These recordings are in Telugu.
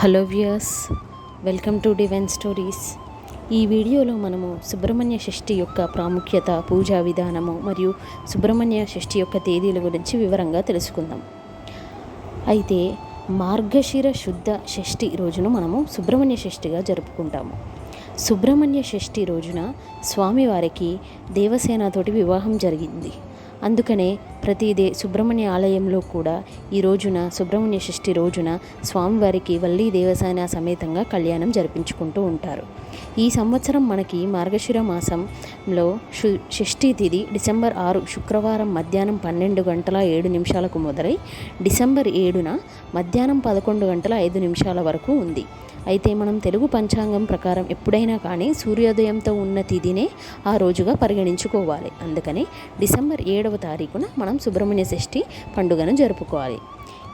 Hello viewers welcome to divine stories. ఈ వీడియోలో మనము సుబ్రహ్మణ్య షష్ఠి యొక్క ప్రాముఖ్యత పూజా విధానము మరియు సుబ్రహ్మణ్య షష్ఠి యొక్క తేదీల గురించి వివరంగా తెలుసుకుందాం. అయితే మార్గశిర శుద్ధ షష్ఠి రోజును మనము సుబ్రహ్మణ్య షష్ఠిగా జరుపుకుంటాము. సుబ్రహ్మణ్య షష్ఠి రోజున స్వామివారికి దేవసేనతోటి వివాహం జరిగింది. అందుకనే ప్రతి దే సుబ్రహ్మణ్య ఆలయంలో కూడా ఈ రోజున సుబ్రహ్మణ్య షష్ఠి రోజున స్వామివారికి వల్లీ దేవసేన సమేతంగా కళ్యాణం జరిపించుకుంటూ ఉంటారు. ఈ సంవత్సరం మనకి మార్గశిర మాసంలో షు షష్ఠి తిథి డిసెంబర్ ఆరు శుక్రవారం మధ్యాహ్నం పన్నెండు గంటల ఏడు నిమిషాలకు మొదలై డిసెంబర్ ఏడున మధ్యాహ్నం పదకొండు గంటల ఐదు నిమిషాల వరకు ఉంది. అయితే మనం తెలుగు పంచాంగం ప్రకారం ఎప్పుడైనా కానీ సూర్యోదయంతో ఉన్న తిథినే ఆ రోజుగా పరిగణించుకోవాలి. అందుకని డిసెంబర్ ఏడవ తారీఖున మనం సుబ్రహ్మణ్య షష్ఠి పండుగను జరుపుకోవాలి.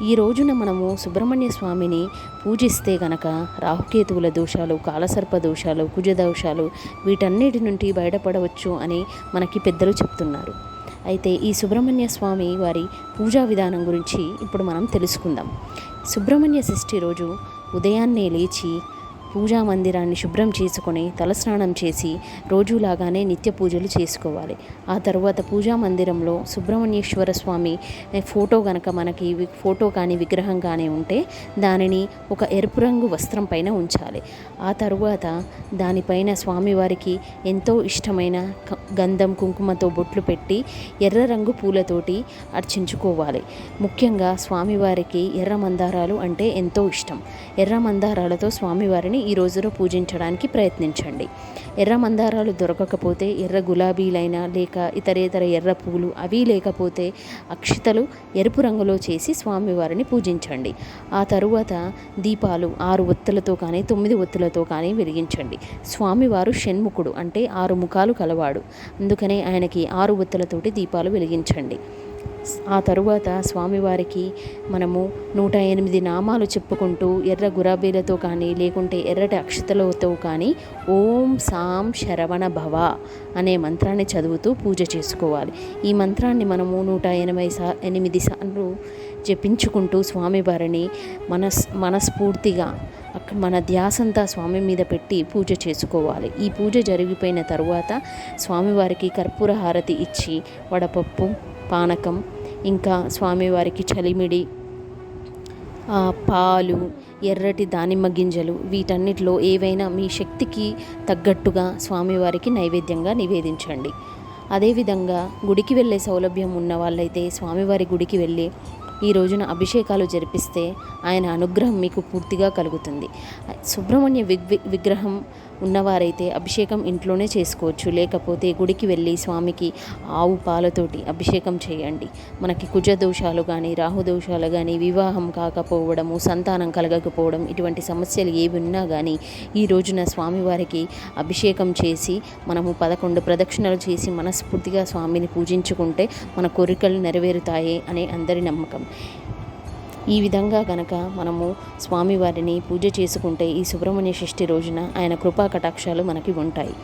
ఈ రోజున మనము సుబ్రహ్మణ్య స్వామిని పూజిస్తే గనక రాహుకేతువుల దోషాలు కాలసర్ప దోషాలు కుజ దోషాలు వీటన్నిటి నుండి బయటపడవచ్చు అని మనకి పెద్దలు చెప్తున్నారు. అయితే ఈ సుబ్రహ్మణ్య స్వామి వారి పూజా విధానం గురించి ఇప్పుడు మనం తెలుసుకుందాం. సుబ్రహ్మణ్య షష్ఠి రోజు ఉదయాన్నే లేచి పూజా మందిరాన్ని శుభ్రం చేసుకొని తలస్నానం చేసి రోజులాగానే నిత్య పూజలు చేసుకోవాలి. ఆ తర్వాత పూజా మందిరంలో సుబ్రహ్మణ్యేశ్వర స్వామి ఫోటో గనక మనకి వి- ఫోటో కానీ విగ్రహం కానీ ఉంటే దానిని ఒక ఎరుపు రంగు వస్త్రం పైన ఉంచాలి. ఆ తరువాత దానిపైన స్వామివారికి ఎంతో ఇష్టమైన గంధం కుంకుమతో బొట్లు పెట్టి ఎర్ర రంగు పూలతోటి అర్చించుకోవాలి. ముఖ్యంగా స్వామివారికి ఎర్ర మందారాలు అంటే ఎంతో ఇష్టం. ఎర్ర మందారాలతో స్వామివారిని ఈ రోజులో పూజించడానికి ప్రయత్నించండి. ఎర్ర మందారాలు దొరకకపోతే ఎర్ర గులాబీలైనా లేక ఇతరేతర ఎర్ర పూలు అవి లేకపోతే అక్షితలు ఎరుపు రంగులో చేసి స్వామివారిని పూజించండి. ఆ తరువాత దీపాలు ఆరు ఒత్తులతో కానీ తొమ్మిది ఒత్తులతో కానీ వెలిగించండి. స్వామివారు షణ్ముఖుడు అంటే ఆరు ముఖాలు కలవాడు. అందుకనే ఆయనకి ఆరు ఒత్తులతోటి దీపాలు వెలిగించండి. ఆ తరువాత స్వామివారికి మనము నూట ఎనిమిది నామాలు చెప్పుకుంటూ ఎర్ర గురాబీలతో కానీ లేకుంటే ఎర్రటి అక్షతలతో కానీ ఓం సాం శరవణ భవ అనే మంత్రాన్ని చదువుతూ పూజ చేసుకోవాలి. ఈ మంత్రాన్ని మనము నూట ఎనభై సా ఎనిమిది సార్లు జపించుకుంటూ స్వామివారిని మనస్ మనస్ఫూర్తిగా అక్కడ మన ధ్యాసంతా స్వామి మీద పెట్టి పూజ చేసుకోవాలి. ఈ పూజ జరిగిపోయిన తరువాత స్వామివారికి కర్పూర హారతి ఇచ్చి వడపప్పు పానకం ఇంకా స్వామివారికి చలిమిడి పాలు ఎర్రటి దానిమ్మ గింజలు వీటన్నిటిలో ఏవైనా మీ శక్తికి తగ్గట్టుగా స్వామివారికి నైవేద్యంగా నివేదించండి. అదేవిధంగా గుడికి వెళ్ళే సౌలభ్యం ఉన్న వాళ్ళైతే స్వామివారి గుడికి వెళ్ళి ఈ రోజున అభిషేకాలు జరిపిస్తే ఆయన అనుగ్రహం మీకు పూర్తిగా కలుగుతుంది. సుబ్రహ్మణ్య విగ్ విగ్రహం ఉన్నవారైతే అభిషేకం ఇంట్లోనే చేసుకోవచ్చు. లేకపోతే గుడికి వెళ్ళి స్వామికి ఆవు పాలతోటి అభిషేకం చేయండి. మనకి కుజ దోషాలు కానీ రాహు దోషాలు కానీ వివాహం కాకపోవడము సంతానం కలగకపోవడం ఇటువంటి సమస్యలు ఏవి ఉన్నా కానీ ఈ రోజున స్వామివారికి అభిషేకం చేసి మనము పదకొండు ప్రదక్షిణలు చేసి మనస్ఫూర్తిగా స్వామిని పూజించుకుంటే మన కోరికలు నెరవేరుతాయి అనే అందరి నమ్మకం. ఈ విధంగా గనక మనము స్వామివారిని పూజ చేసుకుంటే ఈ సుబ్రహ్మణ్య షష్ఠి రోజున ఆయన కృపా కటాక్షాలు మనకి ఉంటాయి.